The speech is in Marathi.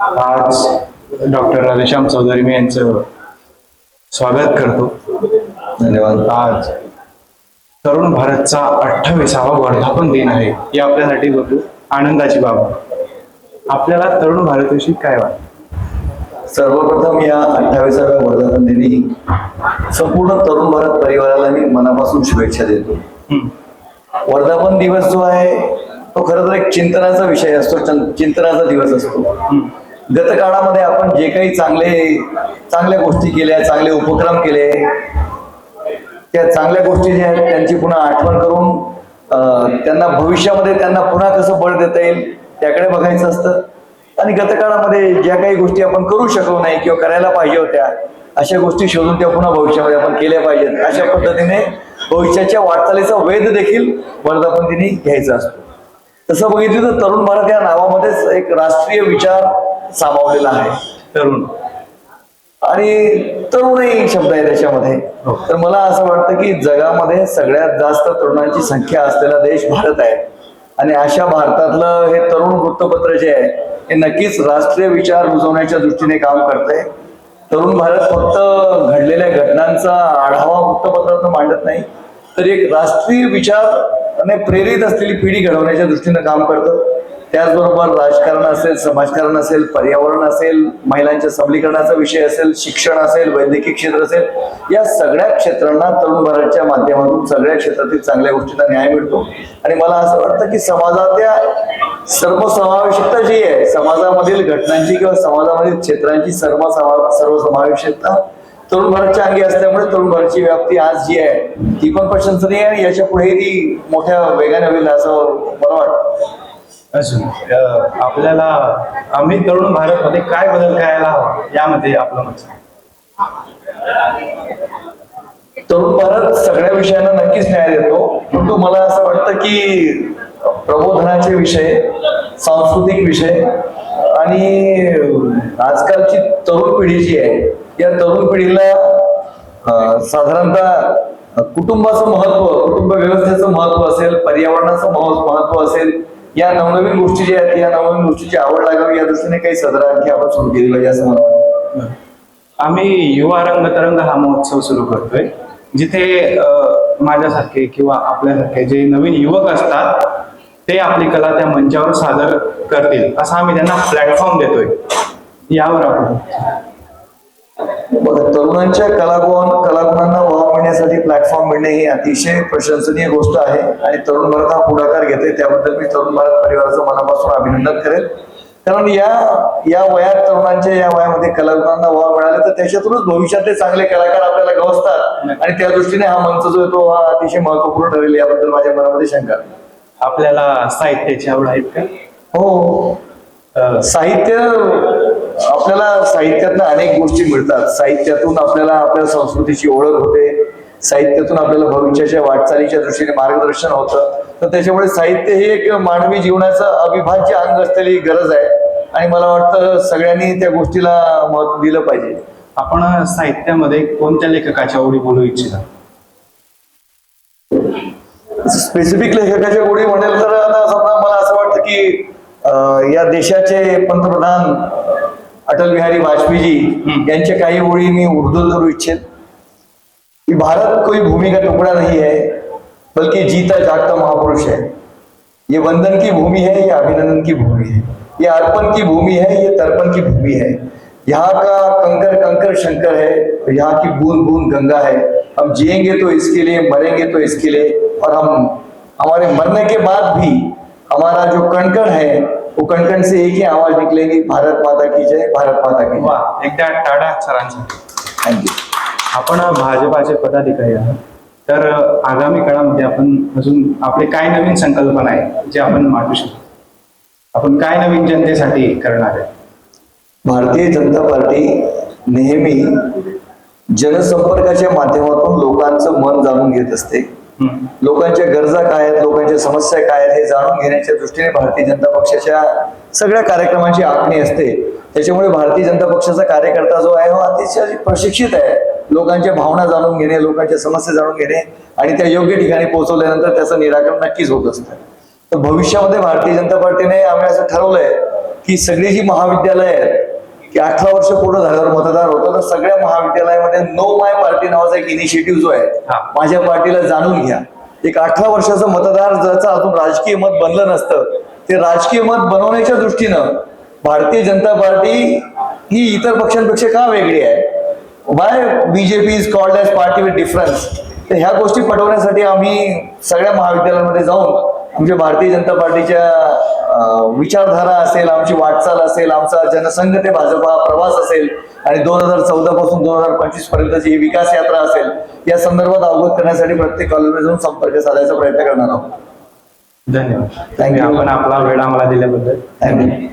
आज डॉक्टर राधेश्याम चौधरी मी यांचं स्वागत करतो. धन्यवाद. आज तरुण भारतचा अठ्ठावीसावा वर्धापन दिन आहे ही आपल्यासाठी बघू. आनंदाची बाब. आहे. आपल्याला तरुण भारतविषयी काय वाटतं? सर्वप्रथम या अठ्ठावीसाव्या वर्धापन दिनी संपूर्ण तरुण भारत परिवाराला मी मनापासून शुभेच्छा देतो. वर्धापन दिवस जो आहे तो खरं तर एक चिंतनाचा विषय असतो चिंतनाचा दिवस असतो. गतकाळामध्ये गत काळामध्ये आपण जे काही चांगले चांगल्या गोष्टी केल्या चांगले उपक्रम केले त्या चांगल्या गोष्टी ज्या आहेत त्यांची पुन्हा आठवण करून त्यांना भविष्यामध्ये त्यांना पुन्हा कसं बळ देता येईल त्याकडे बघायचं असतं. आणि गतकाळामध्ये ज्या काही गोष्टी आपण करू शकलो नाही किंवा करायला पाहिजे होत्या अशा गोष्टी शोधून त्या पुन्हा भविष्यामध्ये आपण केल्या पाहिजेत. अशा पद्धतीने भविष्याच्या वाटचालीचा वेध देखील वर्धापन दिनी घ्यायचा असतो. तसं बघितलं तर तरुण भारत या नावामध्येच एक राष्ट्रीय विचार सामावलेला आहे. तरुण. आणि तरुणही शब्द आहे त्याच्यामध्ये. हो. तर मला असं वाटतं की जगामध्ये सगळ्यात जास्त तरुणांची संख्या असलेला देश भारत आहे. आणि अशा भारतातलं हे तरुण वृत्तपत्र जे आहे हे नक्कीच राष्ट्रीय विचार रुजवण्याच्या दृष्टीने काम करतंय. तरुण भारत फक्त घडलेल्या घटनांचा आढावा वृत्तपत्रातून मांडत नाही तर एक राष्ट्रीय विचाराने प्रेरित असलेली पिढी घडवण्याच्या दृष्टीनं काम करतं. त्याचबरोबर राजकारण असेल समाजकारण असेल पर्यावरण असेल महिलांच्या सबलीकरणाचा विषय असेल शिक्षण असेल वैद्यकीय क्षेत्र असेल या सगळ्या क्षेत्रांना तरुण भारतच्या माध्यमातून सगळ्या क्षेत्रातील चांगल्या गोष्टींना न्याय मिळतो. आणि मला असं वाटतं की समाजातल्या सर्वसमावेशकता जी आहे समाजामधील घटनांची किंवा समाजामधील क्षेत्रांची सर्व समा सर्वसमावेशकता तरुण भारतच्या अंगी असल्यामुळे तरुण भारतची व्याप्ती आज जी आहे ती पण प्रशंसनीय आहे आणि याच्यापुढे ती मोठ्या वेगाने होईल असं मला वाटतं. अजून आपल्याला आम्ही तरुण भारतमध्ये काय बदल करायला हवा यामध्ये आपलं मत तरुण भारत सगळ्या विषयांना नक्कीच न्याय देतो. परंतु मला असं वाटतं की प्रबोधनाचे विषय सांस्कृतिक विषय आणि आजकालची तरुण पिढी जी आहे या तरुण पिढीला साधारणतः कुटुंबाचं महत्त्व कुटुंब व्यवस्थेचं महत्त्व असेल पर्यावरणाचं महत्त्व असेल या नवनवीन गोष्टी ज्या आहेत या नवनवीन गोष्टीची आवड लागावी या दृष्टीने काही सदरा आणखी आपण सुरू केली पाहिजे असं मला वाटतं. आम्ही युवा रंगतरंग हा महोत्सव सुरू करतोय. जिथे माझ्यासारखे किंवा आपल्यासारखे जे नवीन युवक असतात ते आपली कला त्या मंचावर सादर करतील असा आम्ही त्यांना प्लॅटफॉर्म देतोय. यावर आपण तरुणांच्या कलागुण कलागुणांना वाव मिळण्यासाठी प्लॅटफॉर्म मिळणे ही अतिशय प्रशंसनीय गोष्ट आहे आणि तरुण भारत हा पुढाकार घेते त्याबद्दल मी तरुण भारत परिवाराचं मनापासून अभिनंदन करेल. कारण या या वयात तरुणांच्या या वयामध्ये कलागुणांना वाव मिळाले तर त्याच्यातूनच भविष्यातले चांगले कलाकार आपल्याला गवसतात. आणि त्या दृष्टीने हा मंच जो आहे तो हा अतिशय महत्त्वपूर्ण ठरेल याबद्दल माझ्या मनामध्ये शंका. आपल्याला साहित्याची आवड आहेत का? हो. साहित्य आपल्याला साहित्यातनं अनेक गोष्टी मिळतात. साहित्यातून आपल्याला आपल्या संस्कृतीची ओळख होते. साहित्यातून आपल्याला भविष्याच्या वाटचालीच्या दृष्टीने मार्गदर्शन होतं. तर त्याच्यामुळे साहित्य हे एक मानवी जीवनाचं अविभाज्य अंग असलेली गरज आहे. आणि मला वाटतं सगळ्यांनी त्या गोष्टीला महत्त्व दिलं पाहिजे. आपण साहित्यामध्ये कोणत्या लेखकाच्या आवडी बोलू इच्छिता? स्पेसिफिक लेखकाच्या गोडी म्हणेल तर आता समजा मला असं वाटतं की या देशाचे पंतप्रधान अटल बिहारी वाजपेयीजी यांच्या काही ओळी मी उर्दू करू इच्छेन कि भारत कोई भूमि का टुकड़ा नहीं है बल्कि जीता जागता महापुरुष है। ये वंदन की भूमि है ये अभिनंदन की भूमि है। ये अर्पण की भूमि है ये तर्पण की भूमि है। यहाँ का कंकर कंकर शंकर है यहाँ की बूंद बूंद गंगा है। हम जिएँगे तो इसके लिए मरेंगे तो इसके लिए और हम हमारे मरने के बाद भी हमारा जो कणकण है वो कणकण से एक ही आवाज़ निकलेगी भारत माता की जय भारत माता की जय। एकदा टाळ्या सरांसाठी थँक्यू आपण भाजपाचे पदाधिकारी आहात. तर आगामी काळामध्ये आपण अजून आपले काय नवीन संकल्पना आहे जे आपण मांडू शकतो? आपण काय नवीन जनतेसाठी करणार आहे भारतीय जनता पार्टी नेहमी जनसंपर्काच्या माध्यमातून लोकांचं मन जाणून घेत असते. लोकांच्या गरजा काय आहेत लोकांच्या समस्या काय आहेत हे जाणून घेण्याच्या दृष्टीने भारतीय जनता पक्षाच्या सगळ्या कार्यक्रमांची आखणी असते. त्याच्यामुळे भारतीय जनता पक्षाचा कार्यकर्ता जो आहे हो अतिशय प्रशिक्षित आहे. लोकांच्या भावना जाणून घेणे लोकांच्या समस्या जाणून घेणे आणि त्या योग्य ठिकाणी पोहोचवल्यानंतर त्याचं निराकरण नक्कीच होत असतं. तर भविष्यामध्ये भारतीय जनता पार्टीने आम्ही असं ठरवलंय की सगळी जी महाविद्यालय आहेत की अठरा वर्ष पूर्ण झाल्यावर मतदार होतं तर सगळ्या महाविद्यालयामध्ये नो माय पार्टी नावाचा एक इनिशिएटिव्ह जो आहे. माझ्या पार्टीला जाणून घ्या. एक अठरा वर्षाचं मतदार ज्याचं अजून राजकीय मत बनलं नसतं ते राजकीय मत बनवण्याच्या दृष्टीनं भारतीय जनता पार्टी ही इतर पक्षांपेक्षा का वेगळी आहे? Why BJP is called as party with difference तर ह्या गोष्टी पटवण्यासाठी आम्ही सगळ्या महाविद्यालयांमध्ये जाऊन आमच्या भारतीय जनता पार्टीच्या विचारधारा असेल आमची वाटचाल असेल आमचा जनसंघ ते भाजपा प्रवास असेल आणि दोन हजार चौदा पासून दोन हजार पंचवीस पर्यंतची ही विकास यात्रा असेल या संदर्भात अवगत करण्यासाठी प्रत्येक कॉलेजमध्ये जाऊन संपर्क साधायचा प्रयत्न करणार आहोत. धन्यवाद. You. आपण आपला वेळ आम्हाला दिल्याबद्दल. थँक्यू